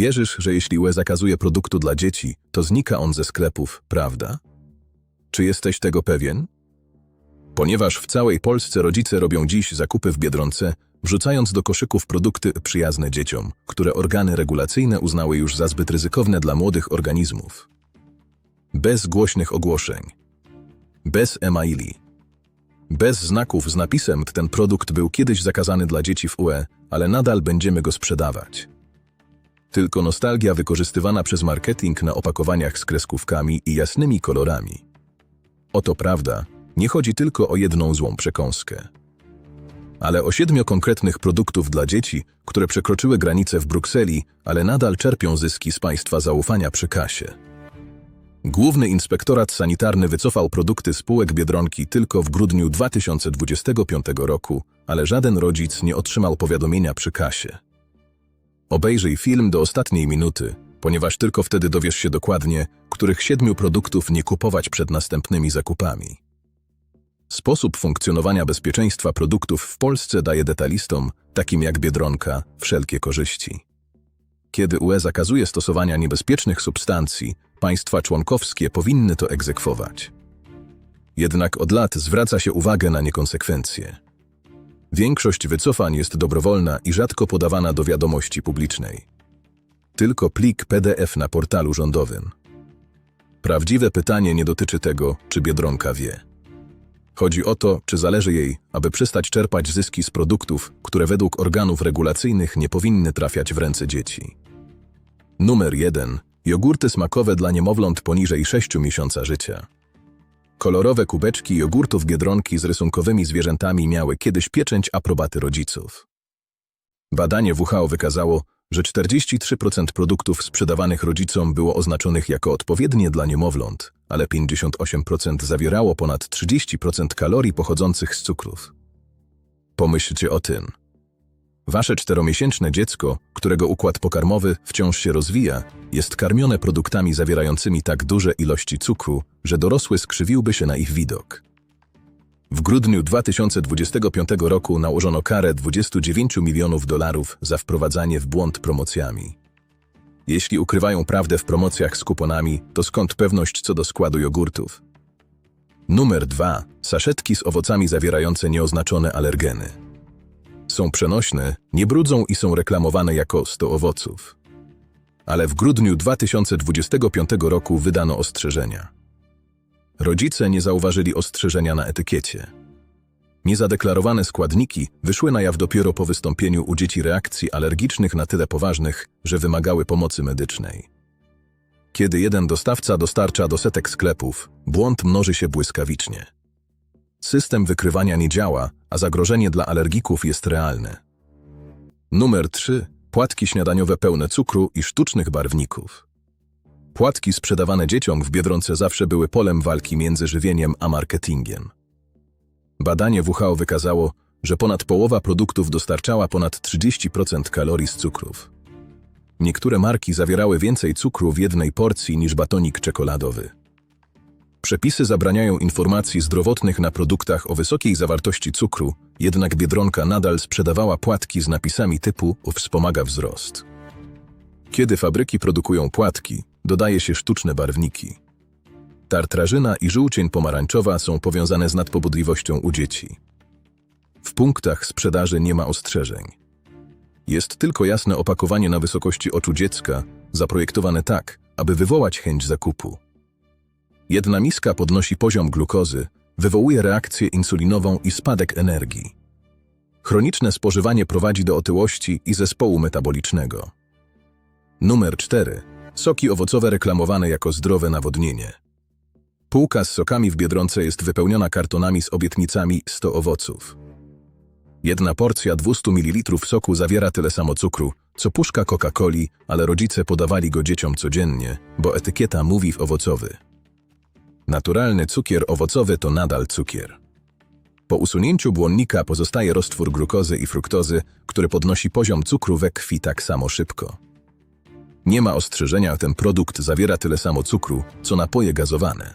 Wierzysz, że jeśli UE zakazuje produktu dla dzieci, to znika on ze sklepów, prawda? Czy jesteś tego pewien? Ponieważ w całej Polsce rodzice robią dziś zakupy w Biedronce, wrzucając do koszyków produkty przyjazne dzieciom, które organy regulacyjne uznały już za zbyt ryzykowne dla młodych organizmów. Bez głośnych ogłoszeń. Bez e-maili. Bez znaków z napisem ten produkt był kiedyś zakazany dla dzieci w UE, ale nadal będziemy go sprzedawać. Tylko nostalgia wykorzystywana przez marketing na opakowaniach z kreskówkami i jasnymi kolorami. Oto prawda, nie chodzi tylko o jedną złą przekąskę. Ale o siedmiu konkretnych produktów dla dzieci, które przekroczyły granice w Brukseli, ale nadal czerpią zyski z państwa zaufania przy kasie. Główny Inspektorat Sanitarny wycofał produkty spółek Biedronki tylko w grudniu 2025 roku, ale żaden rodzic nie otrzymał powiadomienia przy kasie. Obejrzyj film do ostatniej minuty, ponieważ tylko wtedy dowiesz się dokładnie, których siedmiu produktów nie kupować przed następnymi zakupami. Sposób funkcjonowania bezpieczeństwa produktów w Polsce daje detalistom, takim jak Biedronka, wszelkie korzyści. Kiedy UE zakazuje stosowania niebezpiecznych substancji, państwa członkowskie powinny to egzekwować. Jednak od lat zwraca się uwagę na niekonsekwencje. Większość wycofań jest dobrowolna i rzadko podawana do wiadomości publicznej. Tylko plik PDF na portalu rządowym. Prawdziwe pytanie nie dotyczy tego, czy Biedronka wie. Chodzi o to, czy zależy jej, aby przestać czerpać zyski z produktów, które według organów regulacyjnych nie powinny trafiać w ręce dzieci. Numer 1. Jogurty smakowe dla niemowląt poniżej 6 miesiąca życia. Kolorowe kubeczki jogurtów Biedronki z rysunkowymi zwierzętami miały kiedyś pieczęć aprobaty rodziców. Badanie WHO wykazało, że 43% produktów sprzedawanych rodzicom było oznaczonych jako odpowiednie dla niemowląt, ale 58% zawierało ponad 30% kalorii pochodzących z cukrów. Pomyślcie o tym. Wasze czteromiesięczne dziecko, którego układ pokarmowy wciąż się rozwija, jest karmione produktami zawierającymi tak duże ilości cukru, że dorosły skrzywiłby się na ich widok. W grudniu 2025 roku nałożono karę 29 milionów dolarów za wprowadzanie w błąd promocjami. Jeśli ukrywają prawdę w promocjach z kuponami, to skąd pewność co do składu jogurtów? Numer 2. Saszetki z owocami zawierające nieoznaczone alergeny. Są przenośne, nie brudzą i są reklamowane jako 100 owoców. Ale w grudniu 2025 roku wydano ostrzeżenia. Rodzice nie zauważyli ostrzeżenia na etykiecie. Niezadeklarowane składniki wyszły na jaw dopiero po wystąpieniu u dzieci reakcji alergicznych na tyle poważnych, że wymagały pomocy medycznej. Kiedy jeden dostawca dostarcza do setek sklepów, błąd mnoży się błyskawicznie. System wykrywania nie działa, a zagrożenie dla alergików jest realne. Numer 3. Płatki śniadaniowe pełne cukru i sztucznych barwników. Płatki sprzedawane dzieciom w Biedronce zawsze były polem walki między żywieniem a marketingiem. Badanie WHO wykazało, że ponad połowa produktów dostarczała ponad 30% kalorii z cukrów. Niektóre marki zawierały więcej cukru w jednej porcji niż batonik czekoladowy. Przepisy zabraniają informacji zdrowotnych na produktach o wysokiej zawartości cukru, jednak Biedronka nadal sprzedawała płatki z napisami typu wspomaga wzrost. Kiedy fabryki produkują płatki, dodaje się sztuczne barwniki. Tartrażyna i żółcień pomarańczowa są powiązane z nadpobudliwością u dzieci. W punktach sprzedaży nie ma ostrzeżeń. Jest tylko jasne opakowanie na wysokości oczu dziecka, zaprojektowane tak, aby wywołać chęć zakupu. Jedna miska podnosi poziom glukozy, wywołuje reakcję insulinową i spadek energii. Chroniczne spożywanie prowadzi do otyłości i zespołu metabolicznego. Numer 4. Soki owocowe reklamowane jako zdrowe nawodnienie. Półka z sokami w Biedronce jest wypełniona kartonami z obietnicami 100 owoców. Jedna porcja 200 ml soku zawiera tyle samo cukru, co puszka Coca-Coli, ale rodzice podawali go dzieciom codziennie, bo etykieta mówi w owocowy. Naturalny cukier owocowy to nadal cukier. Po usunięciu błonnika pozostaje roztwór glukozy i fruktozy, który podnosi poziom cukru we krwi tak samo szybko. Nie ma ostrzeżenia, ten produkt zawiera tyle samo cukru, co napoje gazowane.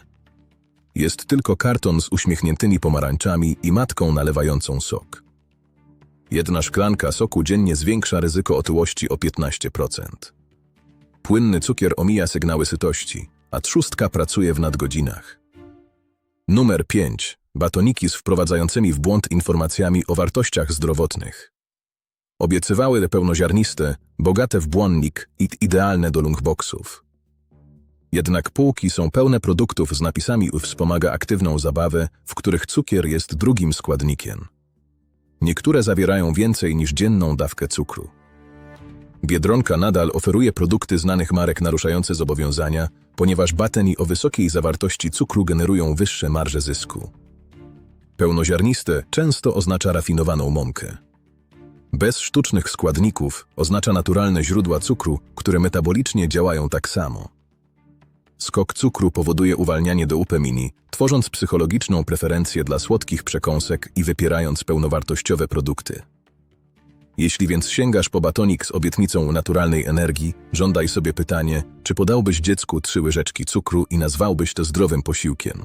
Jest tylko karton z uśmiechniętymi pomarańczami i matką nalewającą sok. Jedna szklanka soku dziennie zwiększa ryzyko otyłości o 15%. Płynny cukier omija sygnały sytości, a trzustka pracuje w nadgodzinach. Numer 5. Batoniki z wprowadzającymi w błąd informacjami o wartościach zdrowotnych. Obiecywały pełnoziarniste, bogate w błonnik i idealne do lunchboxów. Jednak półki są pełne produktów z napisami wspomaga aktywną zabawę, w których cukier jest drugim składnikiem. Niektóre zawierają więcej niż dzienną dawkę cukru. Biedronka nadal oferuje produkty znanych marek naruszające zobowiązania, ponieważ bateni o wysokiej zawartości cukru generują wyższe marże zysku. Pełnoziarniste często oznacza rafinowaną mąkę. Bez sztucznych składników oznacza naturalne źródła cukru, które metabolicznie działają tak samo. Skok cukru powoduje uwalnianie doupamini, tworząc psychologiczną preferencję dla słodkich przekąsek i wypierając pełnowartościowe produkty. Jeśli więc sięgasz po batonik z obietnicą naturalnej energii, żądaj sobie pytanie, czy podałbyś dziecku trzy łyżeczki cukru i nazwałbyś to zdrowym posiłkiem.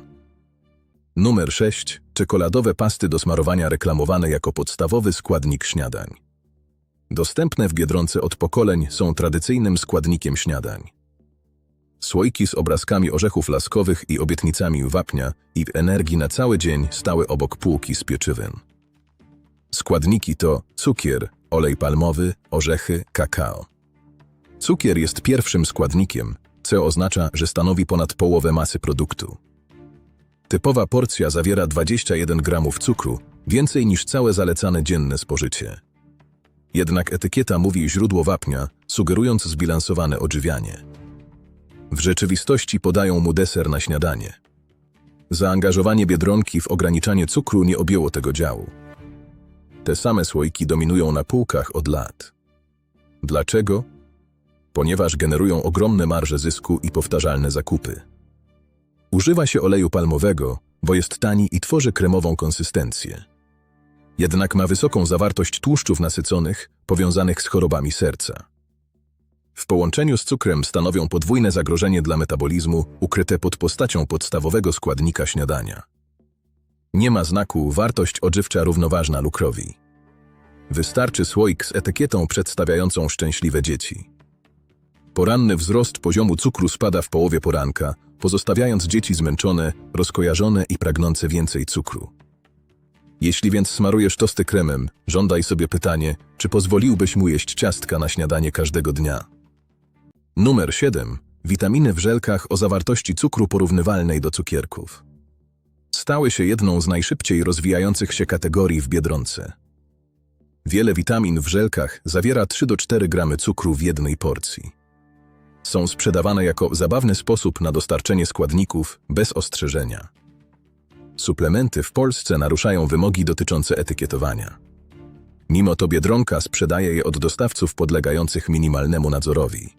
Numer 6. Czekoladowe pasty do smarowania reklamowane jako podstawowy składnik śniadań. Dostępne w Biedronce od pokoleń są tradycyjnym składnikiem śniadań. Słoiki z obrazkami orzechów laskowych i obietnicami wapnia i energii na cały dzień stały obok półki z pieczywem. Składniki to cukier, olej palmowy, orzechy, kakao. Cukier jest pierwszym składnikiem, co oznacza, że stanowi ponad połowę masy produktu. Typowa porcja zawiera 21 gramów cukru, więcej niż całe zalecane dzienne spożycie. Jednak etykieta mówi źródło wapnia, sugerując zbilansowane odżywianie. W rzeczywistości podają mu deser na śniadanie. Zaangażowanie Biedronki w ograniczanie cukru nie objęło tego działu. Te same słoiki dominują na półkach od lat. Dlaczego? Ponieważ generują ogromne marże zysku i powtarzalne zakupy. Używa się oleju palmowego, bo jest tani i tworzy kremową konsystencję. Jednak ma wysoką zawartość tłuszczów nasyconych powiązanych z chorobami serca. W połączeniu z cukrem stanowią podwójne zagrożenie dla metabolizmu ukryte pod postacią podstawowego składnika śniadania. Nie ma znaku wartość odżywcza równoważna lukrowi. Wystarczy słoik z etykietą przedstawiającą szczęśliwe dzieci. Poranny wzrost poziomu cukru spada w połowie poranka, pozostawiając dzieci zmęczone, rozkojarzone i pragnące więcej cukru. Jeśli więc smarujesz tosty kremem, żądaj sobie pytanie, czy pozwoliłbyś mu jeść ciastka na śniadanie każdego dnia. Numer 7. Witaminy w żelkach o zawartości cukru porównywalnej do cukierków. Stały się jedną z najszybciej rozwijających się kategorii w Biedronce. Wiele witamin w żelkach zawiera 3 do 4 gramy cukru w jednej porcji. Są sprzedawane jako zabawny sposób na dostarczenie składników bez ostrzeżenia. Suplementy w Polsce naruszają wymogi dotyczące etykietowania. Mimo to Biedronka sprzedaje je od dostawców podlegających minimalnemu nadzorowi.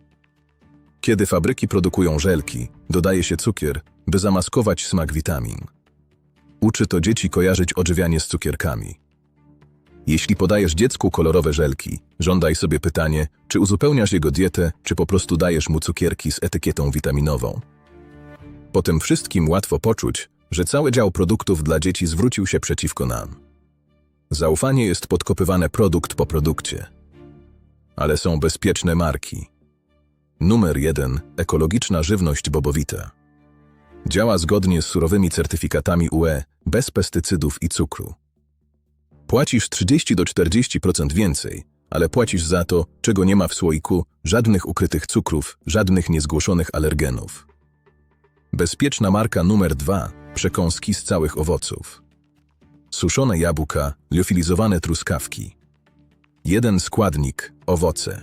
Kiedy fabryki produkują żelki, dodaje się cukier, by zamaskować smak witamin. Uczy to dzieci kojarzyć odżywianie z cukierkami. Jeśli podajesz dziecku kolorowe żelki, żądaj sobie pytanie, czy uzupełniasz jego dietę, czy po prostu dajesz mu cukierki z etykietą witaminową. Po tym wszystkim łatwo poczuć, że cały dział produktów dla dzieci zwrócił się przeciwko nam. Zaufanie jest podkopywane produkt po produkcie. Ale są bezpieczne marki. Numer 1. Ekologiczna żywność bobowita. Działa zgodnie z surowymi certyfikatami UE, bez pestycydów i cukru. Płacisz 30 do 40% więcej, ale płacisz za to, czego nie ma w słoiku, żadnych ukrytych cukrów, żadnych niezgłoszonych alergenów. Bezpieczna marka numer 2. Przekąski z całych owoców. Suszone jabłka, liofilizowane truskawki. Jeden składnik – owoce.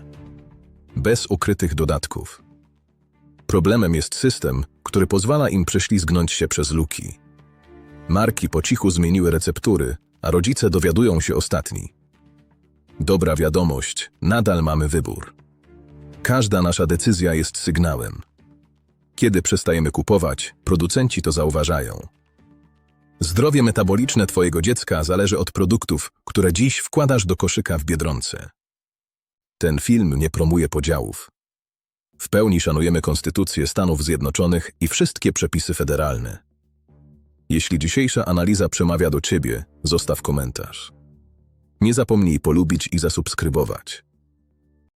Bez ukrytych dodatków. Problemem jest system, który pozwala im prześlizgnąć się przez luki. Marki po cichu zmieniły receptury, a rodzice dowiadują się ostatni. Dobra wiadomość, nadal mamy wybór. Każda nasza decyzja jest sygnałem. Kiedy przestajemy kupować, producenci to zauważają. Zdrowie metaboliczne Twojego dziecka zależy od produktów, które dziś wkładasz do koszyka w biedronce. Ten film nie promuje podziałów. W pełni szanujemy Konstytucję Stanów Zjednoczonych i wszystkie przepisy federalne. Jeśli dzisiejsza analiza przemawia do Ciebie, zostaw komentarz. Nie zapomnij polubić i zasubskrybować.